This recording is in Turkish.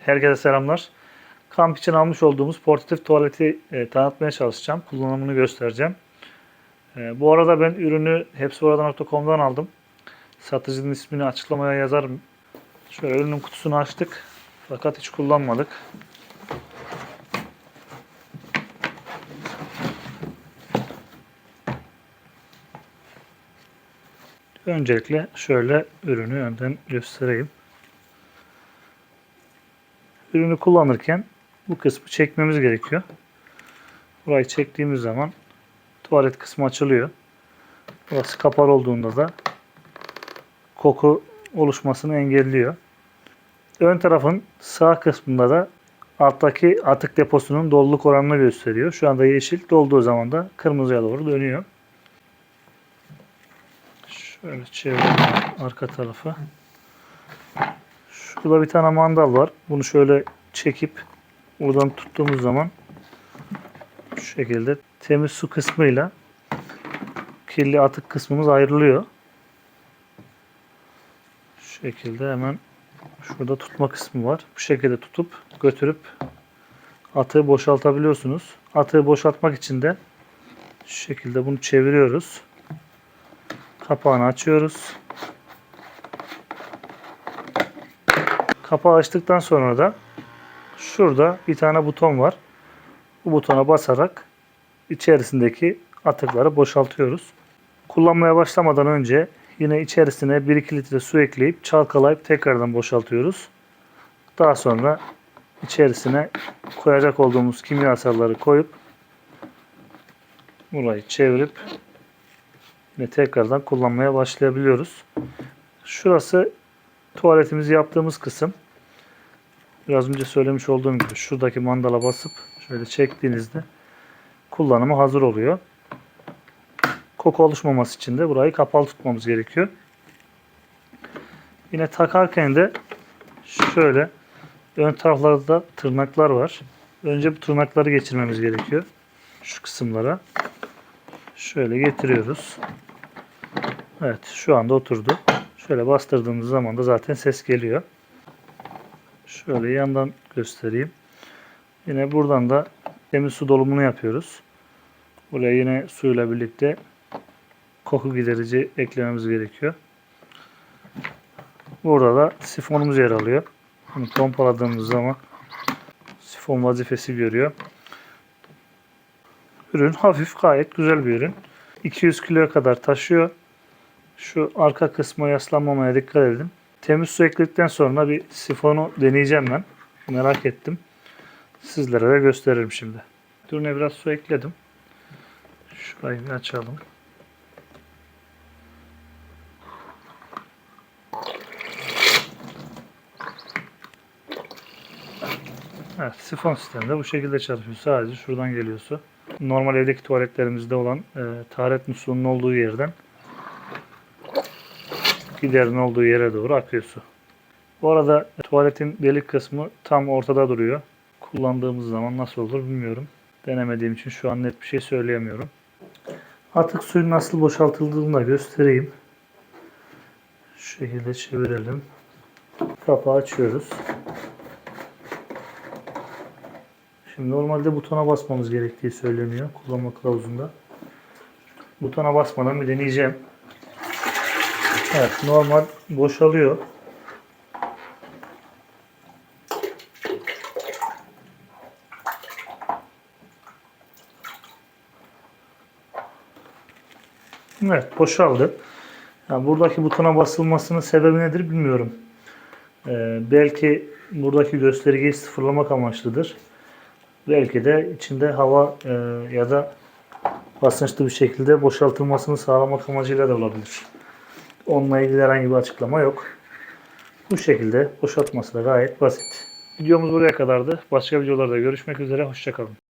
Herkese selamlar. Kamp için almış olduğumuz portatif tuvaleti e, tanıtmaya çalışacağım. Kullanımını göstereceğim. E, bu arada ben ürünü hepsioradan.com'dan aldım. Satıcının ismini açıklamaya yazarım. Şöyle ürünün kutusunu açtık. Fakat hiç kullanmadık. Öncelikle şöyle ürünü önden göstereyim. Ürünü kullanırken bu kısmı çekmemiz gerekiyor. Burayı çektiğimiz zaman tuvalet kısmı açılıyor. Burası kapalı olduğunda da koku oluşmasını engelliyor. Ön tarafın sağ kısmında da alttaki atık deposunun doluluk oranını gösteriyor. Şu anda yeşil dolduğu zaman da kırmızıya doğru dönüyor. Şöyle çevirelim arka tarafı. Şurada bir tane mandal var. Bunu şöyle çekip buradan tuttuğumuz zaman şu şekilde temiz su kısmıyla kirli atık kısmımız ayrılıyor. Şu şekilde hemen şurada tutma kısmı var. Bu şekilde tutup götürüp atığı boşaltabiliyorsunuz. Atığı boşaltmak için de şu şekilde bunu çeviriyoruz. Kapağını açıyoruz. Kapağı açtıktan sonra da şurada bir tane buton var. Bu butona basarak içerisindeki atıkları boşaltıyoruz. Kullanmaya başlamadan önce yine içerisine 1-2 litre su ekleyip çalkalayıp tekrardan boşaltıyoruz. Daha sonra içerisine koyacak olduğumuz kimyasalları koyup burayı çevirip yine tekrardan kullanmaya başlayabiliyoruz. Şurası tuvaletimizi yaptığımız kısım. Biraz önce söylemiş olduğum gibi şuradaki mandala basıp şöyle çektiğinizde kullanıma hazır oluyor. Koku oluşmaması için de burayı kapalı tutmamız gerekiyor. Yine takarken de şöyle ön taraflarda tırnaklar var. Önce bu tırnakları geçirmemiz gerekiyor. Şu kısımlara. Şöyle getiriyoruz. Evet şu anda oturdu. Şöyle bastırdığımız zaman da zaten ses geliyor. Şöyle yandan göstereyim. Yine buradan da temiz su dolumunu yapıyoruz. Buraya yine suyla birlikte koku giderici eklememiz gerekiyor. Burada da sifonumuz yer alıyor. Bunu pompaladığımız zaman sifon vazifesi görüyor. Ürün hafif gayet güzel bir ürün. 200 kiloya kadar taşıyor. Şu arka kısma yaslanmamaya dikkat edin. Temiz su ekledikten sonra bir sifonu deneyeceğim ben. Merak ettim. Sizlere de gösteririm şimdi. Ürüne biraz su ekledim. Şurayı bir açalım. Evet, sifon sistemi de bu şekilde çalışıyor. Sadece şuradan geliyor su. Normal evdeki tuvaletlerimizde olan e, taharet musluğunun olduğu yerden giderin olduğu yere doğru akıyor su. Bu arada tuvaletin delik kısmı tam ortada duruyor. Kullandığımız zaman nasıl olur bilmiyorum. Denemediğim için şu an net bir şey söyleyemiyorum. Atık suyun nasıl boşaltıldığını da göstereyim. Şu şekilde çevirelim. Kapağı açıyoruz. Şimdi normalde butona basmamız gerektiği söyleniyor kullanma kılavuzunda. Butona basmadan bir deneyeceğim. Evet normal boşalıyor. Evet boşaldı. Yani buradaki butona basılmasının sebebi nedir bilmiyorum. Ee, belki buradaki göstergeyi sıfırlamak amaçlıdır. Belki de içinde hava e, ya da basınçlı bir şekilde boşaltılmasını sağlamak amacıyla da olabilir. Onunla ilgili herhangi bir açıklama yok. Bu şekilde boşaltması da gayet basit. Videomuz buraya kadardı. Başka videolarda görüşmek üzere. Hoşçakalın.